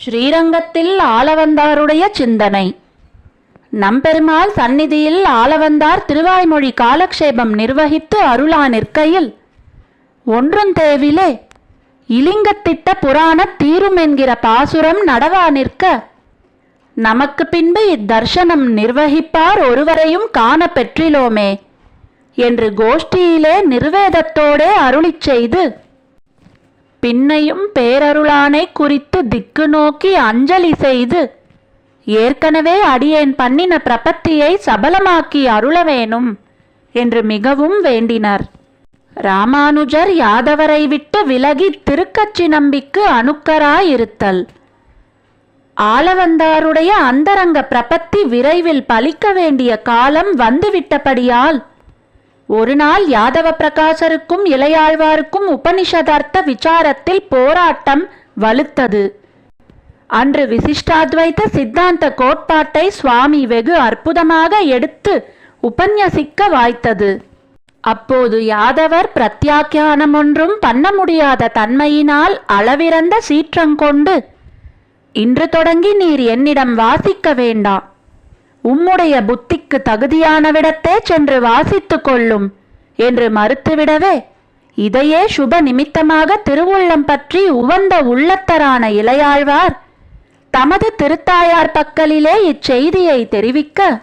ஸ்ரீரங்கத்தில் ஆளவந்தாருடைய சிந்தனை. நம்பெருமாள் சந்நிதியில் ஆளவந்தார் திருவாய்மொழி காலக்ஷேபம் நிர்வகித்து அருளா நிற்கையில் ஒன்றும் தேவிலே இலிங்கத்திட்ட புராணத் தீரும் என்கிற பாசுரம் நடவா நிற்க நமக்கு பின்பு இத்தர்சனம் நிர்வகிப்பார் ஒருவரையும் காண பெற்றிலோமே என்று கோஷ்டியிலே நிர்வேதத்தோடே அருளிச் செய்து பின்னையும் பேரருளானை குறித்து திக்கு நோக்கி அஞ்சலி செய்து ஏற்கனவே அடியேன் பண்ணின பிரபத்தியை சபலமாக்கி அருள வேணும் என்று மிகவும் வேண்டினர். ராமானுஜர் யாதவரை விட்டு விலகி திருக்கச்சி நம்பிக்கு அணுக்கராயிருத்தல். ஆளவந்தாருடைய அந்தரங்க பிரபத்தி விரைவில் பலிக்க வேண்டிய காலம் வந்துவிட்டபடியால் ஒரு நாள் யாதவ பிரகாசருக்கும் இளையாழ்வாருக்கும் உபனிஷதார்த்த விசாரத்தில் போராட்டம் வலுத்தது. அன்று விசிஷ்டாத்வைத சித்தாந்த கோட்பாட்டை சுவாமி வெகு அற்புதமாக எடுத்து உபன்யசிக்க வாய்த்தது. அப்போது யாதவர் பிரத்யாக்கியானம் ஒன்றும் பண்ண முடியாத தன்மையினால் அளவிறந்த சீற்றங்கொண்டு இன்று தொடங்கி நீர் என்னிடம் வாசிக்க வேண்டாம். உம்முடைய புத்திக்கு தகுதியானவிடத்தே சென்று வாசித்துக் கொள்ளும் என்று மறுத்துவிடவே இதையே சுப நிமித்தமாக திருவுள்ளம் பற்றி உவந்த உள்ளத்தரான இளையாழ்வார் தமது திருத்தாயார் பக்கலிலே இச்செய்தியை தெரிவிக்க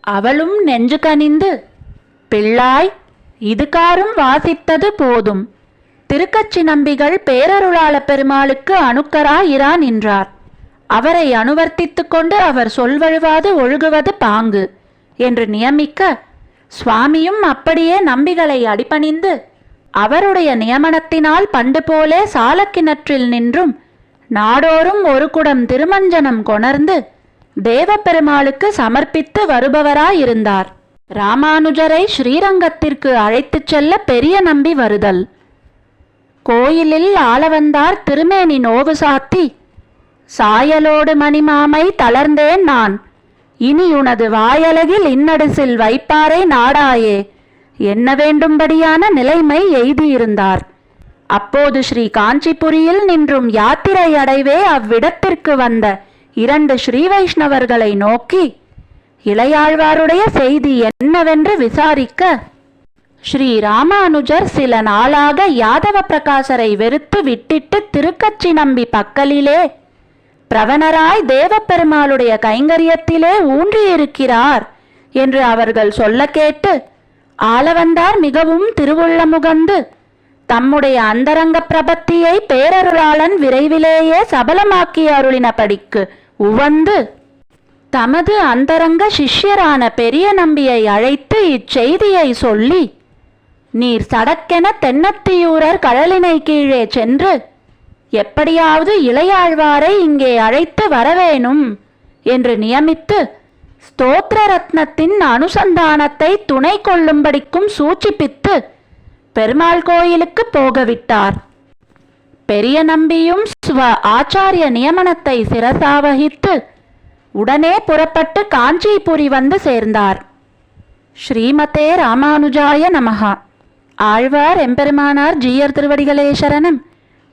அவளும் நெஞ்சு கனிந்து பிள்ளாய் இதுகாரும் வாசித்தது போதும். திருக்கச்சி நம்பிகள் பேரருளாள பெருமாளுக்கு அணுக்கராயிரான் என்றார் அவரை அனுவர்த்தித்துக் கொண்டு அவர் சொல்வழுவாது ஒழுகுவது பாங்கு என்று நியமிக்க சுவாமியும் அப்படியே நம்பிகளை அடிபணிந்து அவருடைய நியமனத்தினால் பண்டு போலே சாலக்கிணற்றில் நின்றும் நாடோறும் ஒரு குடம் திருமஞ்சனம் கொணர்ந்து தேவப்பெருமாளுக்கு சமர்ப்பித்து வருபவராயிருந்தார். ராமானுஜரை ஸ்ரீரங்கத்திற்கு அழைத்துச் செல்ல பெரிய நம்பி வருதல். கோயிலில் ஆளவந்தார் திருமேனி நோவு சாத்தி சாயலோடு மணிமாமை தளர்ந்தேன் நான். இனி உனது வாயலகில் இன்னடிசில் வைப்பாரை நாடாயே. என்ன வேண்டும்படியான நிலைமை எய்தியிருந்தார். அப்போது ஸ்ரீ காஞ்சிபுரியில் நின்றும் யாத்திரை அடைவே அவ்விடத்திற்கு வந்த இரண்டு ஸ்ரீ வைஷ்ணவர்களை நோக்கி இளையாழ்வாருடைய செய்தி என்னவென்று விசாரிக்க. ஸ்ரீ ராமானுஜர் சில நாளாக யாதவ பிரகாசரை வெறுத்து விட்டிட்டு திருக்கச்சி நம்பி பக்கலிலே பிரவணராய் தேவப்பெருமாளுடைய கைங்கரியத்திலே ஊன்றியிருக்கிறார் என்று அவர்கள் சொல்ல கேட்டு ஆளவந்தார் மிகவும் திருவுள்ளமுகந்து. தம்முடைய அந்தரங்க பிரபத்தியை பேரருளாளன் விரைவிலேயே சபலமாக்கி அருளினபடிக்கு உவந்து தமது அந்தரங்க சிஷ்யரான பெரிய நம்பியை அழைத்து இச்செய்தியை சொல்லி நீர் சடக்கென தென்னத்தியூரர் கழலினை கீழே சென்று எப்படியாவது இளையாழ்வாரை இங்கே அழைத்து வரவேணும் என்று நியமித்து ஸ்தோத்திர ரத்னத்தின் அனுசந்தானத்தை துணை கொள்ளும்படிக்கும் சூச்சிப்பித்து பெருமாள் கோயிலுக்கு போகவிட்டார். பெரிய நம்பியும் ஸ்வ ஆச்சாரிய நியமனத்தை சிரசாவகித்து உடனே புறப்பட்டு காஞ்சிபுரி வந்து சேர்ந்தார். ஸ்ரீமதே ராமானுஜாய நமகா ஆழ்வார் எம்பெருமானார் ஜீயர் திருவடிகளே சரணம்.